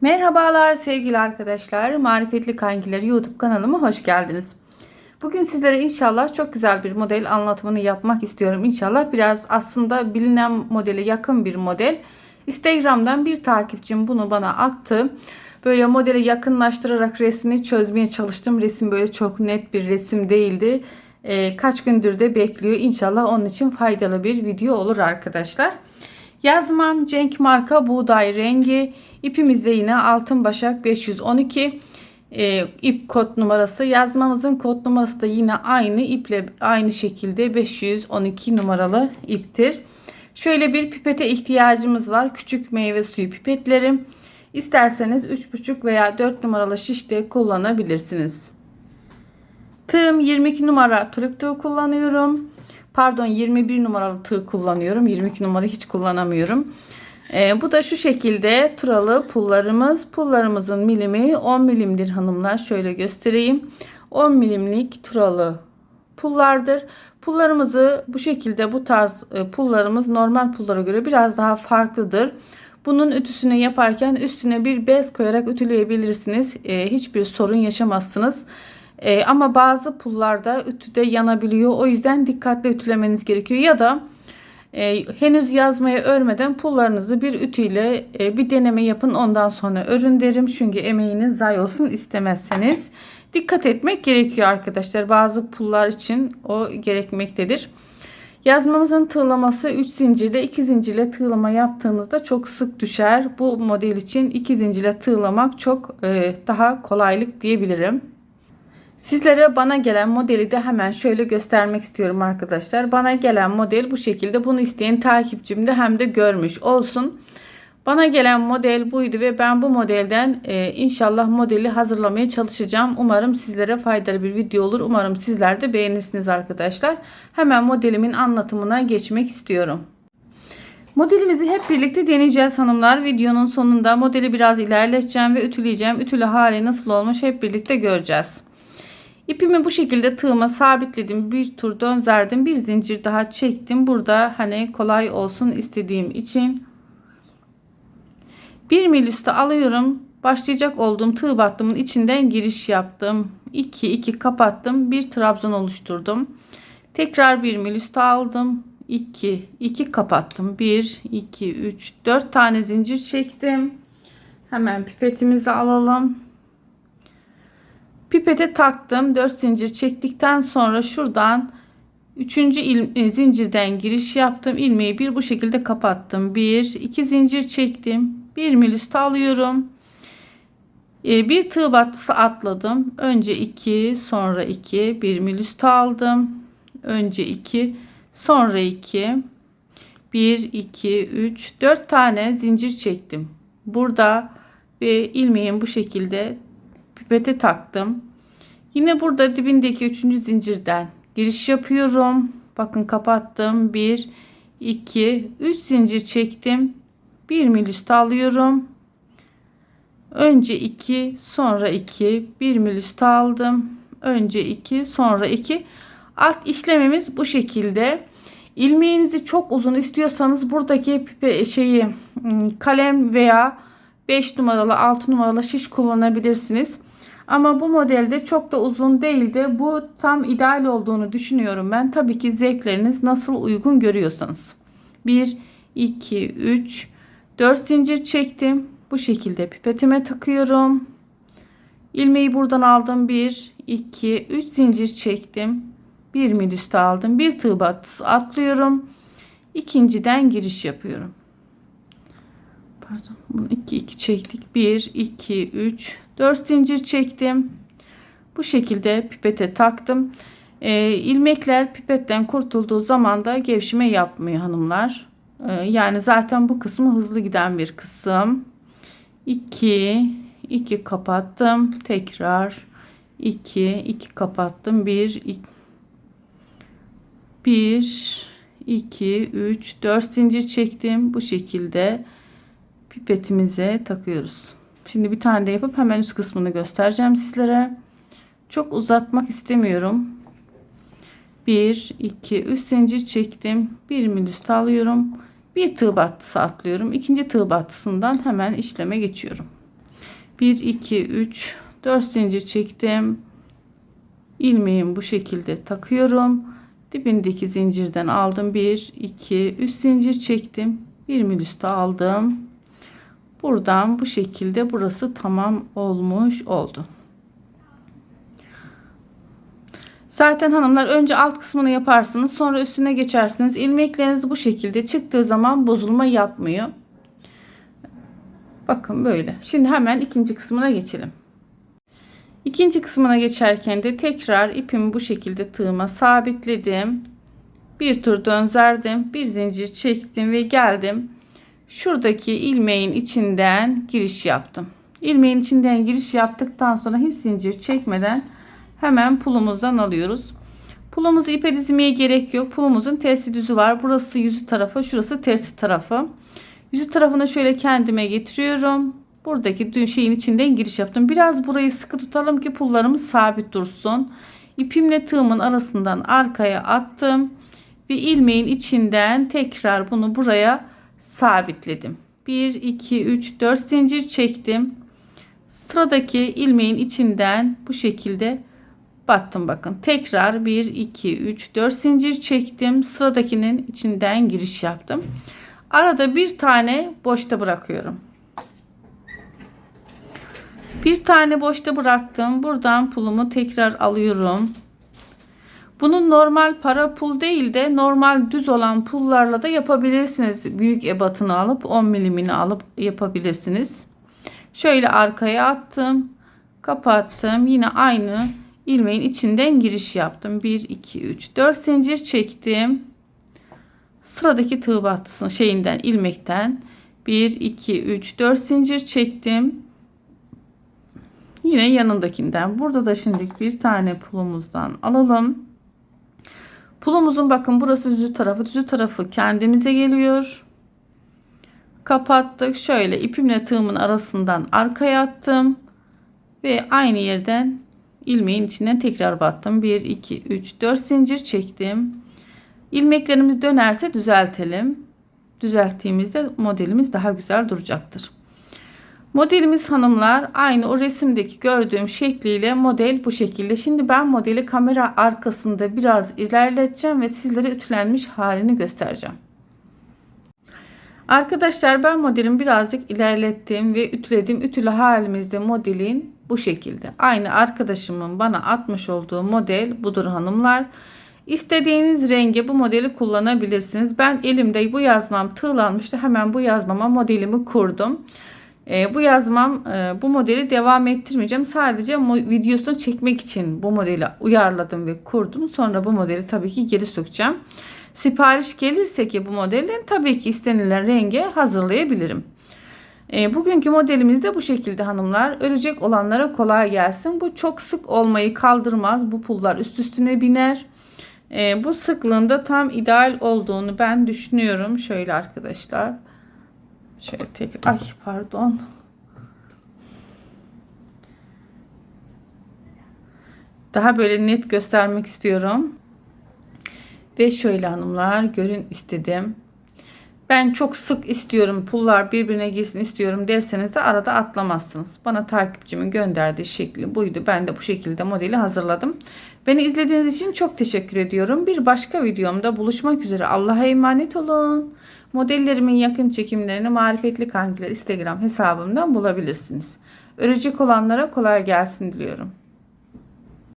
Merhabalar sevgili arkadaşlar. Marifetli Kankiler YouTube kanalıma hoş geldiniz. Bugün sizlere inşallah çok güzel bir model anlatımını yapmak istiyorum. İnşallah biraz aslında bilinen modele yakın bir model. Instagram'dan bir takipçim bunu bana attı. Böyle modele yakınlaştırarak resmi çözmeye çalıştım. Resim böyle çok net bir resim değildi. Ee, kaç gündür de bekliyor. İnşallah onun için faydalı bir video olur arkadaşlar. Yazmam Cenk marka buğday rengi. İpimizde yine altın başak 512 e, ip kod numarası. Yazmamızın kod numarası da yine aynı iple aynı şekilde 512 numaralı iptir. Şöyle bir pipete ihtiyacımız var. Küçük meyve suyu pipetlerim. İsterseniz 3,5 veya 4 numaralı şişte kullanabilirsiniz. Tığım 22 numara tulip tığ kullanıyorum. Pardon 21 numaralı tığ kullanıyorum. 22 numara hiç kullanamıyorum. Ee, bu da şu şekilde turalı pullarımız. Pullarımızın milimi 10 milimdir hanımlar. Şöyle göstereyim. 10 milimlik turalı pullardır. Pullarımızı bu şekilde bu tarz e, pullarımız normal pullara göre biraz daha farklıdır. Bunun ütüsünü yaparken üstüne bir bez koyarak ütüleyebilirsiniz. E, hiçbir sorun yaşamazsınız. E, ama bazı pullarda ütüde yanabiliyor. O yüzden dikkatli ütülemeniz gerekiyor. Ya da e, henüz yazmaya örmeden pullarınızı bir ütüyle e, bir deneme yapın. Ondan sonra örün derim. Çünkü emeğiniz zayi olsun istemezseniz. Dikkat etmek gerekiyor arkadaşlar. Bazı pullar için o gerekmektedir. Yazmamızın tığlaması 3 zincirle 2 zincirle tığlama yaptığınızda çok sık düşer. Bu model için 2 zincirle tığlamak çok e, daha kolaylık diyebilirim. Sizlere bana gelen modeli de hemen şöyle göstermek istiyorum arkadaşlar. Bana gelen model bu şekilde. Bunu isteyen takipçim de hem de görmüş olsun. Bana gelen model buydu ve ben bu modelden e, inşallah modeli hazırlamaya çalışacağım. Umarım sizlere faydalı bir video olur. Umarım sizler de beğenirsiniz arkadaşlar. Hemen modelimin anlatımına geçmek istiyorum. Modelimizi hep birlikte deneyeceğiz hanımlar. Videonun sonunda modeli biraz ilerleteceğim ve ütüleyeceğim. Ütülü hali nasıl olmuş hep birlikte göreceğiz. İpimi bu şekilde tığıma sabitledim. Bir tur dönzerdim. Bir zincir daha çektim. Burada hani kolay olsun istediğim için bir mil üstü alıyorum. Başlayacak olduğum tığ battımın içinden giriş yaptım. 2 2 kapattım. Bir trabzan oluşturdum. Tekrar bir mil üstü aldım. 2 2 kapattım. 1 2 3 4 tane zincir çektim. Hemen pipetimizi alalım. Pipete taktım. 4 zincir çektikten sonra şuradan 3. Il, zincirden giriş yaptım. ilmeği bir bu şekilde kapattım. 1 2 zincir çektim. 1 mil üstü alıyorum. E, bir tığ battısı atladım. Önce 2, sonra 2, 1 mil üstü aldım. Önce 2, sonra 2. 1 2 3 4 tane zincir çektim. Burada ve ilmeğin bu şekilde pipete taktım. Yine burada dibindeki üçüncü zincirden giriş yapıyorum. Bakın kapattım. 1 2 3 zincir çektim. 1 mil üstü alıyorum. Önce 2, sonra 2, 1 mil üstü aldım. Önce 2, sonra 2. Alt işlemimiz bu şekilde. İlmeğinizi çok uzun istiyorsanız buradaki şeyi hmm, kalem veya 5 numaralı 6 numaralı şiş kullanabilirsiniz. Ama bu modelde çok da uzun değil de bu tam ideal olduğunu düşünüyorum ben. Tabii ki zevkleriniz nasıl uygun görüyorsanız. 1, 2, 3, 4 zincir çektim. Bu şekilde pipetime takıyorum. İlmeği buradan aldım. 1, 2, 3 zincir çektim. 1 mil aldım. Bir tığ batısı atlıyorum. İkinciden giriş yapıyorum. Pardon. Bunu 2 2 çektik. 1 2 3 4 zincir çektim. Bu şekilde pipete taktım. E, ilmekler pipetten kurtulduğu zaman da gevşime yapmıyor hanımlar. E, yani zaten bu kısmı hızlı giden bir kısım. 2 2 kapattım. Tekrar 2 2 kapattım. 1 2 1 2 3 4 zincir çektim. Bu şekilde pipetimize takıyoruz. Şimdi bir tane de yapıp hemen üst kısmını göstereceğim sizlere. Çok uzatmak istemiyorum. 1 2 3 zincir çektim. 1 mil üstü alıyorum. Bir tığ battısı atlıyorum. İkinci tığ battısından hemen işleme geçiyorum. 1 2 3 4 zincir çektim. ilmeğimi bu şekilde takıyorum. Dibindeki zincirden aldım. 1 2 3 zincir çektim. Bir mil üstü aldım. Buradan bu şekilde burası tamam olmuş oldu. Zaten hanımlar önce alt kısmını yaparsınız sonra üstüne geçersiniz. İlmekleriniz bu şekilde çıktığı zaman bozulma yapmıyor. Bakın böyle. Şimdi hemen ikinci kısmına geçelim. İkinci kısmına geçerken de tekrar ipimi bu şekilde tığıma sabitledim. Bir tur dönzerdim. Bir zincir çektim ve geldim. Şuradaki ilmeğin içinden giriş yaptım. İlmeğin içinden giriş yaptıktan sonra hiç zincir çekmeden hemen pulumuzdan alıyoruz. Pulumuzu ipe dizmeye gerek yok. Pulumuzun tersi düzü var. Burası yüzü tarafı, şurası tersi tarafı. Yüzü tarafını şöyle kendime getiriyorum. Buradaki şeyin içinden giriş yaptım. Biraz burayı sıkı tutalım ki pullarımız sabit dursun. İpimle tığımın arasından arkaya attım. Ve ilmeğin içinden tekrar bunu buraya sabitledim. 1, 2, 3, 4 zincir çektim. Sıradaki ilmeğin içinden bu şekilde battım bakın. Tekrar 1, 2, 3, 4 zincir çektim. Sıradakinin içinden giriş yaptım. Arada bir tane boşta bırakıyorum. Bir tane boşta bıraktım. Buradan pulumu tekrar alıyorum. Bunun normal para pul değil de normal düz olan pullarla da yapabilirsiniz. Büyük ebatını alıp 10 milimini alıp yapabilirsiniz. Şöyle arkaya attım. Kapattım. Yine aynı ilmeğin içinden giriş yaptım. 1, 2, 3, 4 zincir çektim. Sıradaki tığ battısının şeyinden ilmekten 1, 2, 3, 4 zincir çektim. Yine yanındakinden. Burada da şimdi bir tane pulumuzdan alalım. Pulumuzun bakın burası düzü tarafı. Düzü tarafı kendimize geliyor. Kapattık. Şöyle ipimle tığımın arasından arkaya attım. Ve aynı yerden ilmeğin içinden tekrar battım. 1, 2, 3, 4 zincir çektim. İlmeklerimiz dönerse düzeltelim. Düzelttiğimizde modelimiz daha güzel duracaktır. Modelimiz hanımlar aynı o resimdeki gördüğüm şekliyle model bu şekilde. Şimdi ben modeli kamera arkasında biraz ilerleteceğim ve sizlere ütülenmiş halini göstereceğim. Arkadaşlar ben modelimi birazcık ilerlettim ve ütüledim. Ütülü halimizde modelin bu şekilde. Aynı arkadaşımın bana atmış olduğu model budur hanımlar. İstediğiniz rengi bu modeli kullanabilirsiniz. Ben elimde bu yazmam tığlanmıştı. Hemen bu yazmama modelimi kurdum. E, bu yazmam e, bu modeli devam ettirmeyeceğim. Sadece videosunu çekmek için bu modeli uyarladım ve kurdum. Sonra bu modeli tabii ki geri sökeceğim. Sipariş gelirse ki bu modelin tabii ki istenilen renge hazırlayabilirim. E, bugünkü modelimiz de bu şekilde hanımlar. Ölecek olanlara kolay gelsin. Bu çok sık olmayı kaldırmaz. Bu pullar üst üstüne biner. E, bu sıklığında tam ideal olduğunu ben düşünüyorum. Şöyle arkadaşlar. Şöyle tek ay pardon. Daha böyle net göstermek istiyorum. Ve şöyle hanımlar görün istedim. Ben çok sık istiyorum pullar birbirine girsin istiyorum derseniz de arada atlamazsınız. Bana takipçimin gönderdiği şekli buydu. Ben de bu şekilde modeli hazırladım. Beni izlediğiniz için çok teşekkür ediyorum. Bir başka videomda buluşmak üzere. Allah'a emanet olun. Modellerimin yakın çekimlerini Marifetli Kankiler Instagram hesabımdan bulabilirsiniz. Örecek olanlara kolay gelsin diliyorum.